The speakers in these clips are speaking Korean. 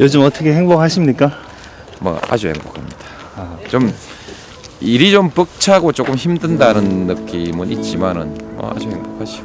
요즘 어떻게 행복하십니까? 뭐 아주 행복합니다. 좀 일이 좀 벅차고 조금 힘든다는 느낌은 있지만은 뭐 아주 행복하죠.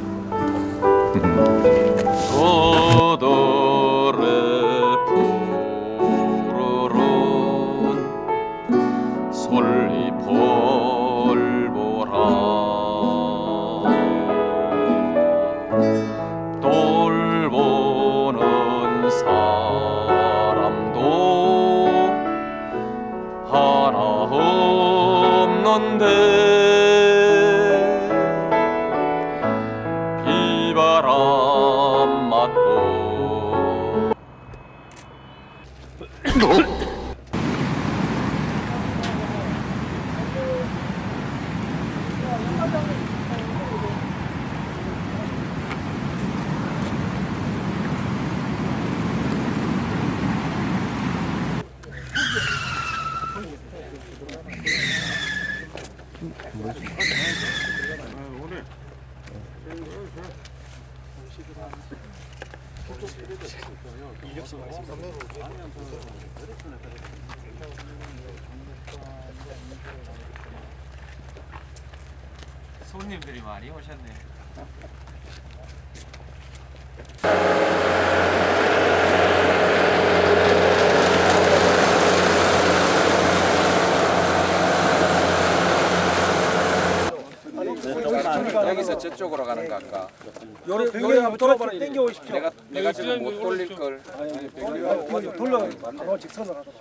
손님들이 많이 오셨네. 여기서 저쪽으로 가는 거 아까? 요래 요래 한번 돌아봐라 땡겨 오십시오. 내가 내가 지금 못 돌릴 걸. 돌려 한번 직선으로 하도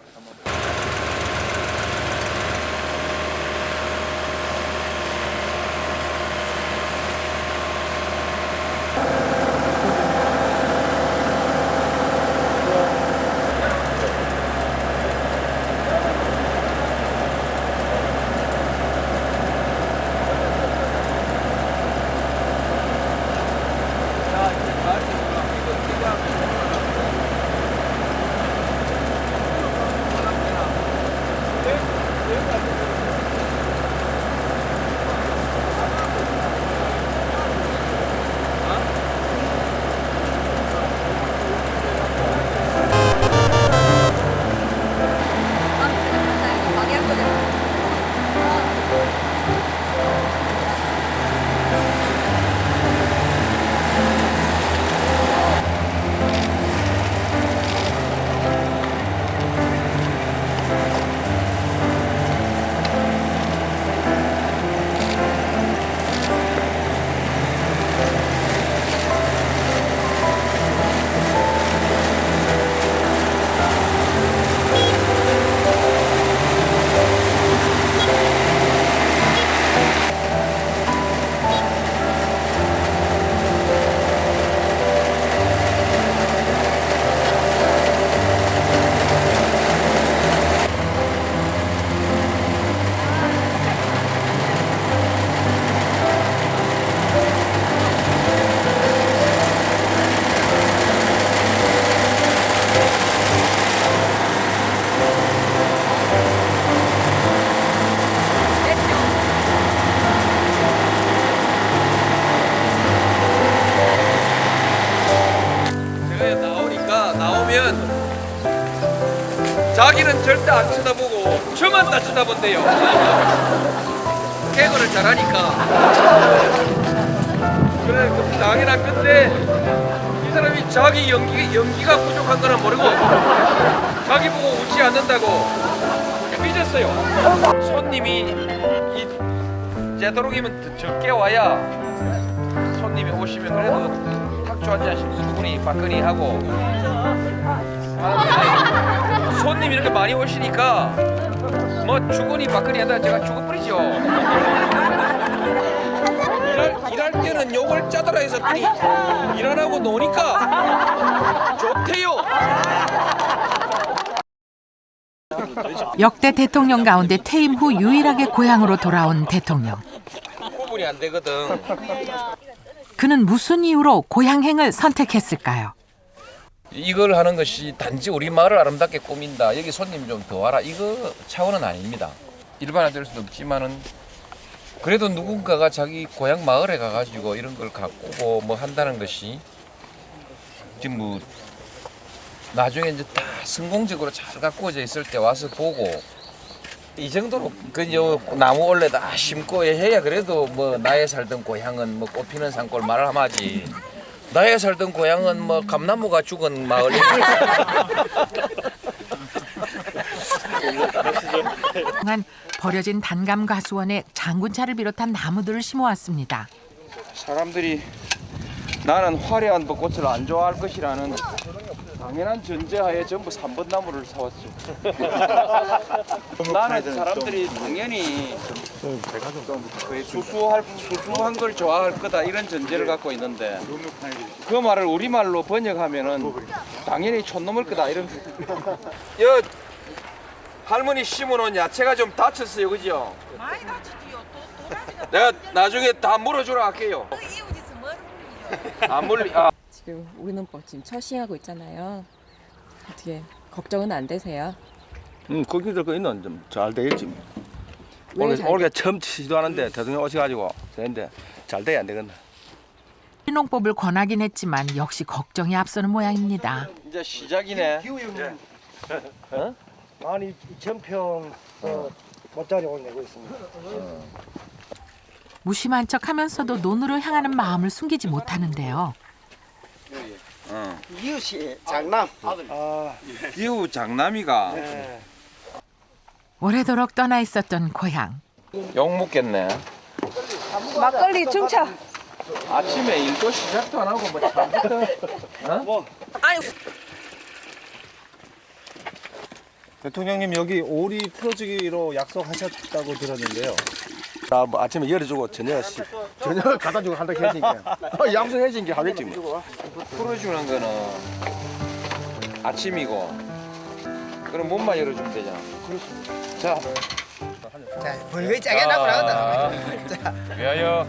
다 쳐다본대요. 개그를 잘하니까. 그래 그 당연한 건데 이 사람이 자기 연기 연기가 부족한 거는 모르고 자기 보고 웃지 않는다고 삐졌어요. 손님이 이 되도록이면 더 적게 와야 손님이 오시면 그래도 탁주 한 잔씩 수근이 박근이 하고 하는데 손님이 이렇게 많이 오시니까 뭐 주근이 박근이 하다가 제가 죽어버리죠 일할, 일할 때는 욕을 짜더라 했었더니 일 안 하고 노니까 좋대요 역대 대통령 가운데 퇴임 후 유일하게 고향으로 돌아온 대통령. 구분이 안 되거든 그는 무슨 이유로 고향행을 선택했을까요? 이걸 하는 것이 단지 우리 마을을 아름답게 꾸민다. 여기 손님 좀 더 와라. 이거 차원은 아닙니다. 일반화될 수도 없지만은 그래도 누군가가 자기 고향 마을에 가가지고 이런 걸 가꾸고 뭐 한다는 것이 지금 뭐 나중에 이제 다 성공적으로 잘 가꾸어져 있을 때 와서 보고 이 정도로 그요 나무 올레다 심고 해야 그래도 뭐 나의 살던 고향은 뭐 꽃피는 산골 말을 하면 하지 나의 살던 고향은 뭐 감나무가 죽은 마을 한 버려진 단감 가수원에 장군차를 비롯한 나무들을 심어왔습니다. 사람들이 나는 화려한 벚꽃을 안 좋아할 것이라는 당연한 전제하에 전부 3번 나무를 사왔죠. 나는 사람들이 당연히 거의 수수할 수수한 걸 좋아할 거다 이런 전제를 갖고 있는데 그 말을 우리 말로 번역하면은 당연히 촌놈을 거다 이런. 여 할머니 심어놓은 야채가 좀 다쳤어요, 그죠? 많이 다치지요. 또 도라지가 내가 나중에 다 물어주러 갈게요. 이웃에서 뭘안 물리. 아. 지금 우리는 뭐 지금 첫 시행하고 있잖아요. 어떻게 걱정은 안 되세요? 음, 거기들 거 있는 좀잘 되겠지. 뭐. 왜 올해 잘 올해 처음 시도하는데 대통령 오셔가지고 되는데 잘 돼야 안 되겠나. 신농법을 권하긴 했지만 역시 걱정이 앞서는 모양입니다. 이제 시작이네. 기후 형님. 아니 전평 어, 못자리 오늘 내고 있습니다. 무심한 척하면서도 논으로 향하는 마음을 숨기지 못하는데요. 이웃이 장남. 아, 기후 장남이가 네. 오래도록 떠나 있었던 고향. 욕 먹겠네. 막걸리 중차. 아침에 일도 시작도 안 하고 뭐 처음부터 대통령님 여기 오리 풀어주기로 약속하셨다고 들었는데요. 아, 뭐 아침에 열어주고 저녁 시, 저녁 갖다 주고 한다 했으니까 양성해진 게 하겠지 뭐. 풀어주는 거는 아침이고 그럼 몸만 열어주면 되잖아. 자, 벌거이 짜게 나고 나온다. 위하여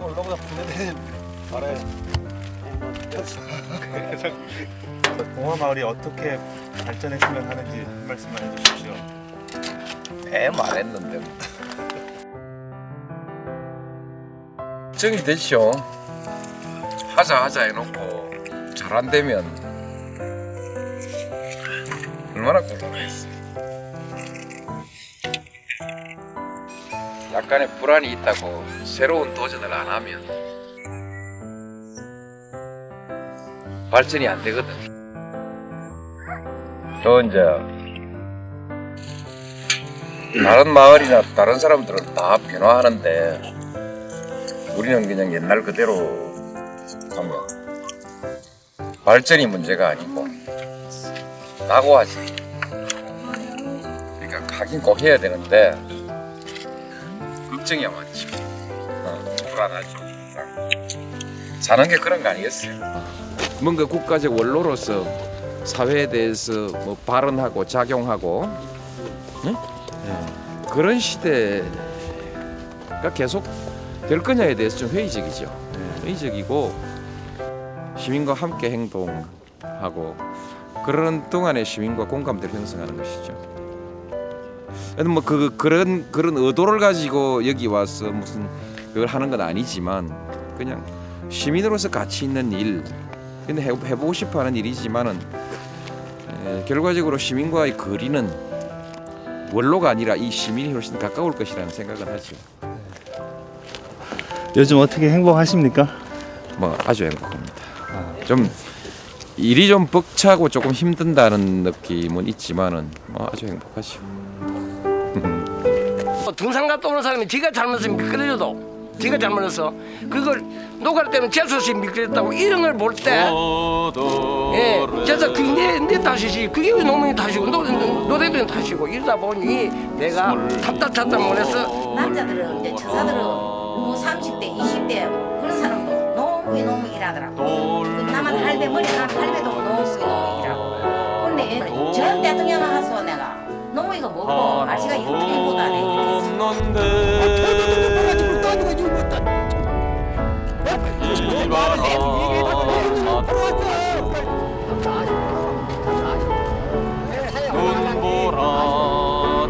올라보다 분해된 말아요. 공화 마을이 어떻게 발전했으면 하는지 한 말씀만 해주십시오. 애 말했는데. 정리됐죠. 하자 하자 해놓고 잘 안 되면 얼마나 곤란했어. 약간의 불안이 있다고 새로운 도전을 안 하면 발전이 안 되거든. 또 이제 다른 마을이나 다른 사람들은 다 변화하는데 우리는 그냥 옛날 그대로 가면 발전이 문제가 아니고 낙오하지. 그러니까 가긴 꼭 해야 되는데 걱정이 많지. 어, 불안하죠. 사는 게 그런 거 아니겠어요? 뭔가 국가적 원로로서 사회에 대해서 뭐 발언하고 작용하고 그런 시대가 계속 될 거냐에 대해서 좀 회의적이죠. 회의적이고 시민과 함께 행동하고 그런 동안에 시민과 공감대를 형성하는 것이죠. 뭐그 그런 그런 의도를 가지고 여기 와서 무슨 그걸 하는 건 아니지만 그냥 시민으로서 가치 있는 일, 근데 해, 해보고 싶어하는 일이지만은 에, 결과적으로 시민과의 거리는 원로가 아니라 이 시민이 훨씬 가까울 것이라는 생각을 하죠. 요즘 어떻게 행복하십니까? 뭐 아주 행복합니다. 좀 일이 좀 벅차고 조금 힘든다는 느낌은 있지만은 뭐 아주 행복하죠. 등산 갔다 오는 사람이 지가 잘못해서 미끄러져도 지가 잘못해서 그걸 노가리 때문에 재수없이 미끄러졌다고 이런 걸 볼 때 예, 그래서 그게 내, 내 탓이지 그게 왜 농민이 탓이고 노, 노래도 탓이고 이러다 보니 내가 답답하다 못해서 남자들은 이제 처사들은 뭐 30대, 20대 뭐 그런 사람도 너무 너무 일하더라고. 그 나만 할배 머리 한 할배도 너무 너무 일하고. 근데 전 대통령 와서 내가 너무 이거 먹고 날씨가 이거 틀리보다 내 이렇게 했어.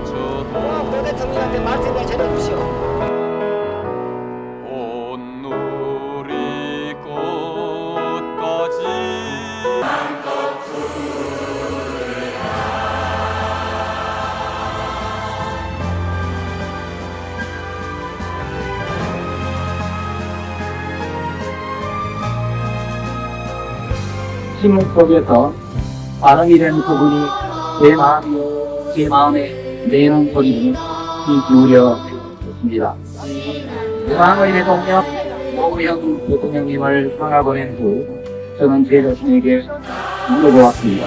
눈보라쳐도 대통령한테 말씀해 전해 주시오. 심을 속에서 된 부분이 제 마음이 제 마음에 내는 소리를 귀 기울여 듣습니다. 중앙의 대통령 노무현 대통령님을 떠나보낸 후 저는 제 자신에게 물어보았습니다.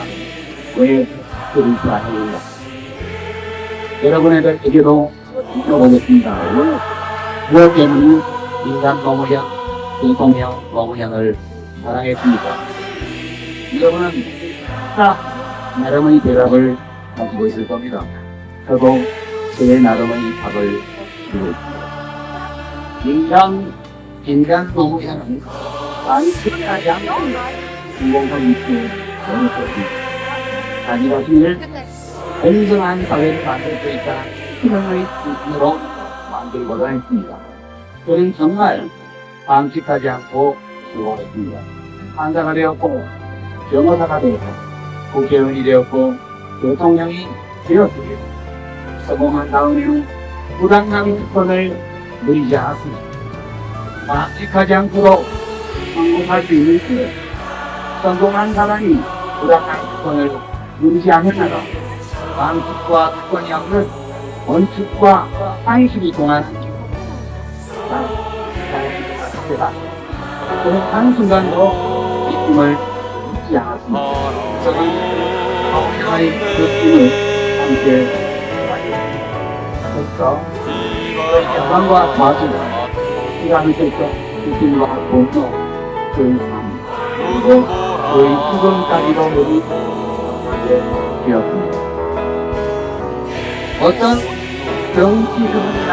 왜 그리지 않으냐? 여러분에게도 물어보겠습니다. 무엇 때문에 인간 노무현 대통령 노무현을 사랑했습니까? 여러분은 딱 나름의 대답을 가지고 있을 겁니다. 저도 제 나름의 답을 주고 있습니다. 인간, 인간 노무현은 안식하지 않고 공공성 있게 어느 것입니다. 자기 자신을 공정한 사회를 만들 수 있다는 희망의 기준으로 만들고자 했습니다. 저는 정말 방식하지 않고 수고했습니다. 환자가 되었고, 변호사가 되었고, 국회의원이 되었고, 대통령이 되었습니다. 성공한 다음에는 부당한 특권을 누리지 않았습니다. 방식하지 않고도 성공할 수 있는 때, 성공한 사람이 부당한 특권을 누리지 않았나가 방식과 특권이 없는 원칙과 상식이 자체다. 저는 한순간도 이 꿈을 잊지 않았습니다. 저는 아우의 그 꿈을 함께 그래서 영광과 마주가 시간을 뺏겨 느낌과 공도 그 삶, 그리고 저희 지금까지도 우리 함께 되었습니다. 어떤 정치 흐름이나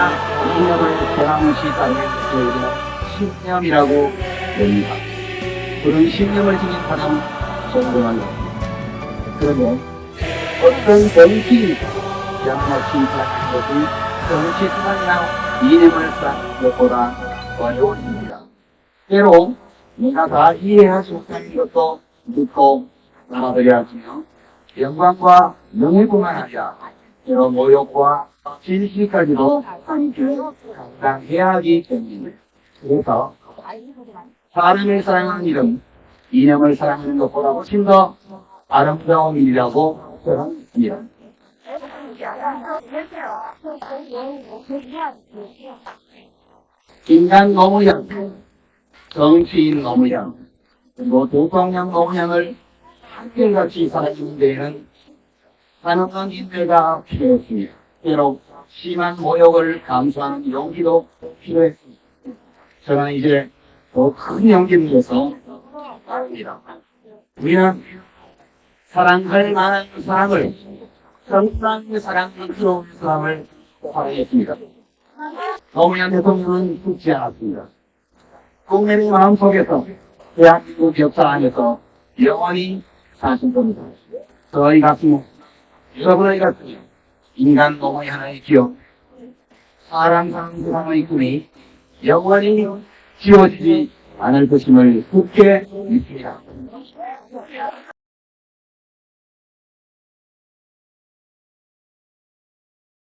이념을 변함없이 따르는 저에게 신념이라고 봅니다. 그런 신념을 지닌 사람은 존경합니다. 그러면 어떤 정치 변함없이 따르는 것이 정치 수단이나 이념을 쌓는 것보다 어려운 일입니다. 때로 내가 다 이해할 수 없다는 것도 믿고 나아들여야 하며 영광과 명예뿐만 아니라 때로 모욕과 진실까지도 함께 감당해야 하기 때문입니다. 그래서 사람을 사랑하는 일은 이념을 사랑하는 것보다 훨씬 더 아름다운 일이라고 저는 믿습니다. 인간 노무현, 정치인 노무현, 그리고 대통령 노무현을 한결같이 살아주는 데에는 많은 인내가 필요했습니다. 때로 심한 모욕을 감수하는 용기도 필요했습니다. 저는 이제 더 큰 용기를 내서 합니다. 우리는 사랑할 만한 사람을, 정상 사랑을 들어오는 사람을 사랑했습니다. 노무현 대통령은 죽지 않았습니다. 국민의 마음속에서 대한민국 역사 안에서 영원히 사실 겁니다. 저희 같은 여러분의 같은 인간 노무현의 기억, 사람 사는 사람의 꿈이 영원히 지워지지 않을 것임을 굳게 믿습니다.